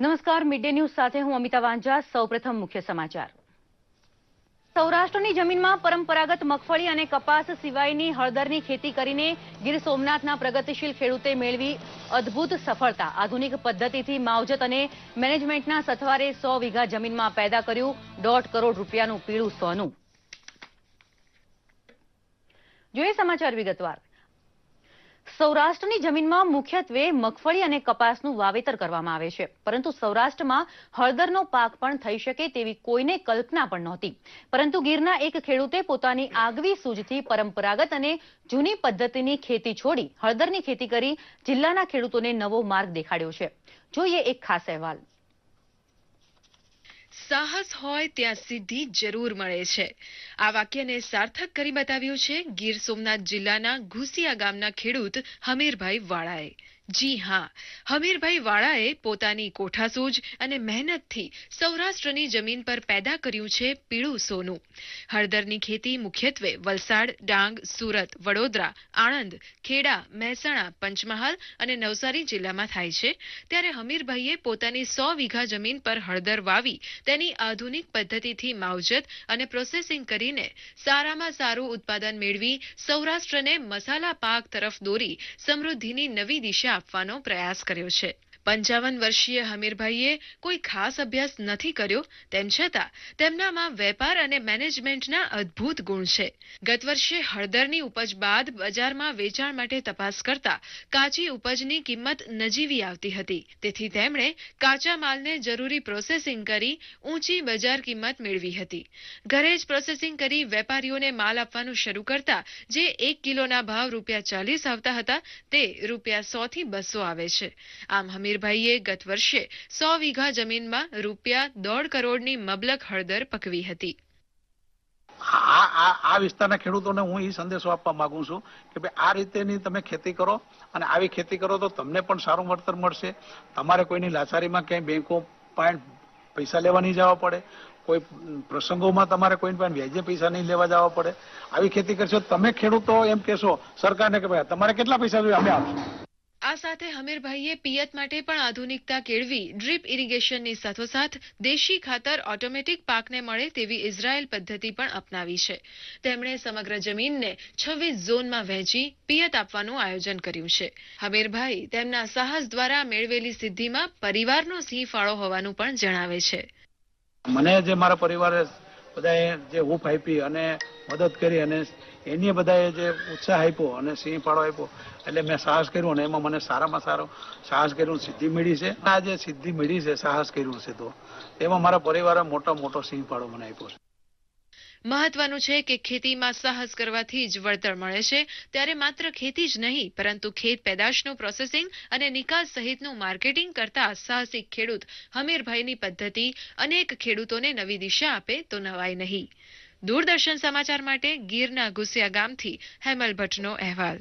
નમસ્કાર mid news સાથે હું અમિતા વાંઝા, સૌપ્રથમ મુખ્ય સમાચાર. સૌરાષ્ટ્રની જમીનમાં પરંપરાગત મગફળી અને કપાસ સિવાયની હળદરની ખેતી કરીને ગીર સોમનાથના પ્રગતિશીલ ખેડૂતે મેળવી અદ્ભુત સફળતા. આધુનિક પદ્ધતિથી માવજત અને મેનેજમેન્ટના સથવારે સો વીઘા જમીનમાં પેદા કર્યું દોઢ કરોડ રૂપિયાનું પીળું સોનું. જોઈએ સમાચાર વિગતવાર. સૌરાષ્ટ્રની જમીનમાં મુખ્યત્વે મગફળી અને કપાસનું વાવેતર કરવામાં આવે છે. પરંતુ સૌરાષ્ટ્રમાં હળદરનો પાક પણ થઈ શકે તેવી કોઈને કલ્પના પણ નહોતી. પરંતુ ગીરના એક ખેડૂતે પોતાની આગવી સૂઝથી પરંપરાગત અને જૂની પદ્ધતિની ખેતી છોડી હળદરની ખેતી કરી જિલ્લાના ખેડૂતોને નવો માર્ગ દેખાડ્યો છે. જોઈએ એક ખાસ અહેવાલ. સાહસ હોય ત્યાં સિદ્ધિ જરૂર મળે છે. આ વાક્યને સાર્થક કરી બતાવ્યું છે ગીર સોમનાથ જિલ્લાના ઘુસિયા ગામના ખેડૂત હમીરભાઈ વાળાએ. જી હા, હમીરભાઈ વાળાએ પોતાની કોઠાસૂઝ અને મહેનતથી સૌરાષ્ટ્રની જમીન પર પેદા કર્યું છે પીળું સોનું. હળદરની ખેતી મુખ્યત્વે વલસાડ, ડાંગ, સુરત, વડોદરા, આણંદ, ખેડા, મહેસાણા, પંચમહાલ અને નવસારી જિલ્લામાં થાય છે. ત્યારે હમીરભાઈએ પોતાની સો વીઘા જમીન પર હળદર વાવી, તેની આધુનિક પદ્ધતિથી માવજત અને પ્રોસેસિંગ કરીને સારામાં સારું ઉત્પાદન મેળવી સૌરાષ્ટ્રને મસાલા પાક તરફ દોરી સમૃદ્ધિની નવી દિશા આપવાનો પ્રયાસ કર્યો છે. પંચાવન વર્ષીય હમીરભાઈએ કોઈ ખાસ અભ્યાસ નથી કર્યો, તેમ છતાં તેમનામાં વેપાર અને મેનેજમેન્ટના અદ્ભુત ગુણ છે. ગત વર્ષે હળદરની ઉપજ બાદ બજારમાં વેચાણ માટે તપાસ કરતા કાચી ઉપજની કિંમત નજીવી આવતી હતી. તેથી તેમણે કાચા માલને જરૂરી પ્રોસેસિંગ કરી ઊંચી બજાર કિંમત મેળવી હતી. ઘરે જ પ્રોસેસિંગ કરી વેપારીઓને માલ આપવાનું શરૂ કરતા જે એક કિલોના ભાવ રૂપિયા ચાલીસ આવતા હતા, તે રૂપિયા સો થી બસો આવે છે. આમ હમીરભાઈએ ગત વર્ષે સો વીઘા જમીનમાં રૂપિયા દોઢ કરોડની મબલક હળદર પકવી હતી. આ વિસ્તારના ખેડૂતોને હું એ સંદેશો આપવા માંગુ છું કે ભાઈ આ રીતેની તમે ખેતી કરો અને આવી ખેતી કરો તો તમને પણ સારું વળતર મળશે. તમારે કોઈની લાચારીમાં ક્યાંય બેંકો પાસે પૈસા લેવા નહીં જવા પડે. કોઈ પ્રસંગોમાં તમારે કોઈ પણ વ્યાજે પૈસા નહીં લેવા જવા પડે. આવી ખેતી કરશો તમે ખેડૂતો એમ કહેશો સરકારને કે ભાઈ, તમારે કેટલા પૈસા જોઈએ? અમે આપશું. આ સાથે હમીરભાઈએ પિયત માટે પણ આધુનિકતા કેળવી ડ્રીપ ઇરિગેશનની સાથોસાથ દેશી ખાતર ઓટોમેટિક પાકને મળે તેવી ઇઝરાયેલ પદ્ધતિ પણ અપનાવી છે. તેમણે સમગ્ર જમીનને છવ્વીસ ઝોનમાં વહેંચી પિયત આપવાનું આયોજન કર્યું છે. હમીરભાઈ તેમના સાહસ દ્વારા મેળવેલી સિદ્ધિમાં પરિવારનો સિંહ ફાળો હોવાનું પણ જણાવે છે. મને જે મારા પરિવારે બધાએ જે હૂફ આપી અને મદદ કરી અને એની બધાએ જે ઉત્સાહ આપ્યો અને સિંહ ફાળો આપ્યો. એટલે મેં સાહસ કર્યું અને એમાં મને સારામાં સારો સાહસ કર્યું સિદ્ધિ મળી છે. આ જે સિદ્ધિ મળી છે, સાહસ કર્યું છે તો, એમાં મારા પરિવારે મોટો મોટો સિંહ ફાળો મને આપ્યો છે. મહત્વનું છે કે ખેતીમાં સાહસ કરવાથી જ વળતર મળે છે. ત્યારે માત્ર ખેતી જ નહીં, પરંતુ ખેત પેદાશનું પ્રોસેસિંગ અને નિકાસ સહિતનું માર્કેટિંગ કરતા સાહસિક ખેડૂત હમીરભાઈની પદ્ધતિ અનેક ખેડૂતોને નવી દિશા આપે તો નવાય નહીં. દૂરદર્શન સમાચાર માટે ગીરના ગુસિયા ગામથી હેમલ ભટ્ટનો અહેવાલ.